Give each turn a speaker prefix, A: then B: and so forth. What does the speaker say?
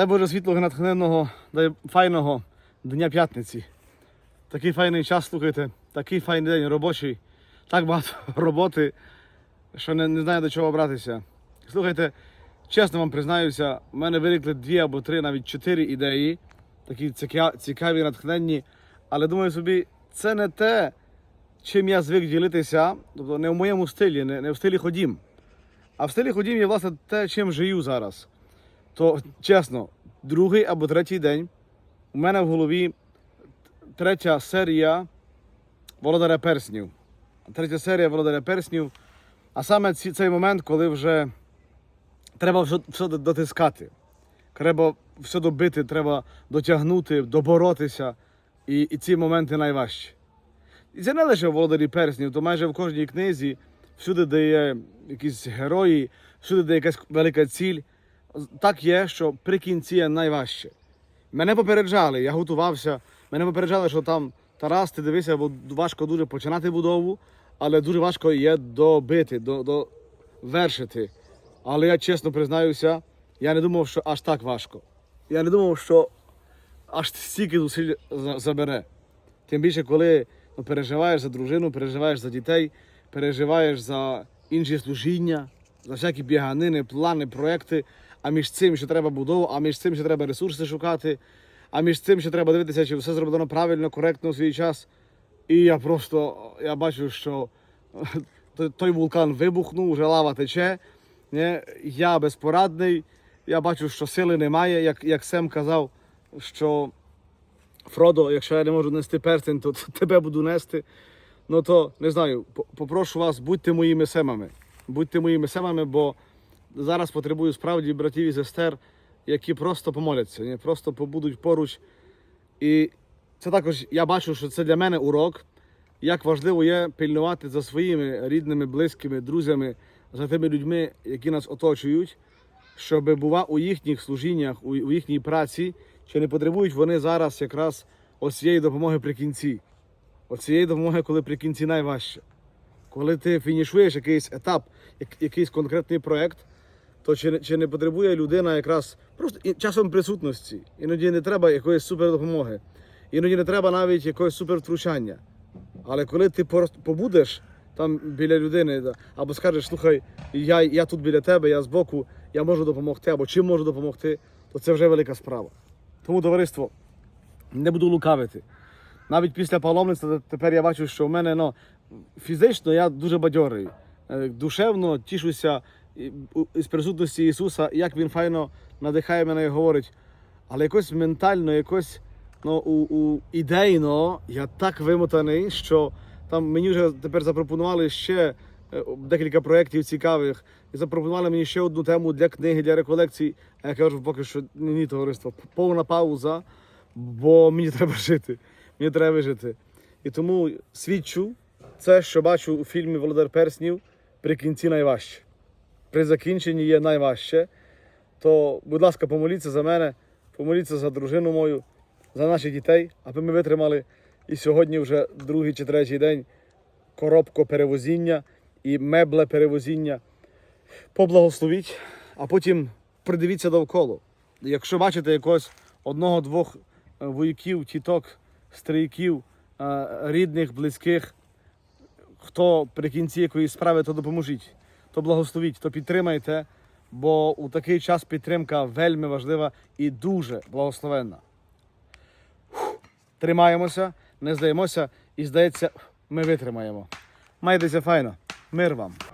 A: Дай Боже світлого натхненного, дай файного дня п'ятниці. Такий файний час, слухайте, такий файний день робочий, так багато роботи, що не, не знаю до чого братися. Слухайте, чесно вам признаюся, в мене виникли дві або три, навіть чотири ідеї, такі ціка- цікаві, натхненні. Але думаю собі, це не те, чим я звик ділитися, тобто не в моєму стилі, не, не в стилі ходім. А в стилі ходім є власне те, чим живу зараз. То чесно, другий або третій день у мене в голові третя серія Володаря Перснів. Третя серія Володаря Перснів. А саме цей момент, коли вже треба все, все дотискати. Треба все добити, треба дотягнути, доборотися. І, і ці моменти найважчі. І це не лише в володарі перснів, то майже в кожній книзі, всюди, де є якісь герої, всюди, де якась велика ціль. Так є, що при кінці є найважче. Мене попереджали, я готувався. Мене попереджали, що там Тарас, ти дивися, бо важко дуже починати будову, але дуже важко є добити, до, довершити. Але я чесно признаюся, я не думав, що аж так важко. Я не думав, що аж стільки зусиль забере. Тим більше, коли ну, переживаєш за дружину, переживаєш за дітей, переживаєш за інші служіння, за всякі біганини, плани, проекти. А між цим, що треба будову, а між цим, що треба ресурси шукати, а між цим, що треба дивитися, чи все зроблено правильно, коректно у свій час. І я просто я бачу, що той- вулкан вибухнув, вже лава тече. Ні? Я безпорадний. Я бачу, що сили немає. Як, як Сем казав, що Фродо, якщо я не можу нести перстень, то тебе буду нести. Ну то не знаю, попрошу вас, будьте моїми семами. Будьте моїми семами, бо зараз потребую справді братів і сестер, які просто помоляться, просто побудуть поруч. І це також я бачу, що це для мене урок, як важливо є пильнувати за своїми рідними, близькими, друзями, за тими людьми, які нас оточують, щоб бува у їхніх служіннях, у, їхній праці, чи не потребують вони зараз якраз ось цієї допомоги при кінці. Оцієї допомоги, коли при кінці найважче. Коли ти фінішуєш якийсь етап, якийсь конкретний проект, то чи, чи не потребує людина якраз просто часом присутності. Іноді не треба якоїсь супердопомоги. Іноді не треба навіть якогось супервтручання. Але коли ти побудеш там біля людини, або скажеш, слухай, я, я тут біля тебе, я збоку, я можу допомогти, або чим можу допомогти, то це вже велика справа. Тому, товариство, не буду лукавити. Навіть після паломництва тепер я бачу, що в мене ну, фізично я дуже бадьорий. Е, Душевно тішуся із присутності Ісуса, як Він файно надихає мене і говорить. Але якось ментально, якось ну, у, у, ідейно я так вимотаний, що там мені вже тепер запропонували ще е, декілька проєктів цікавих. І запропонували мені ще одну тему для книги, для реколекцій. А я кажу, поки що ні, товариство, повна пауза, бо мені треба жити. Мені треба вижити. І тому свідчу це, що бачу у фільмі Володар Перснів при кінці найважче. При закінченні є найважче. То, будь ласка, помоліться за мене, помоліться за дружину мою, за наших дітей, аби ми витримали і сьогодні вже другий чи третій день коробко перевозіння і мебле перевозіння. Поблагословіть, а потім придивіться довкола. Якщо бачите якогось одного-двох е, вояків, тіток, стрійків, е, рідних, близьких, хто при кінці якоїсь справи, то допоможіть, то благословіть, то підтримайте, бо у такий час підтримка вельми важлива і дуже благословенна. Тримаємося, не здаємося і, здається, ми витримаємо. Майтеся файно. Мир вам!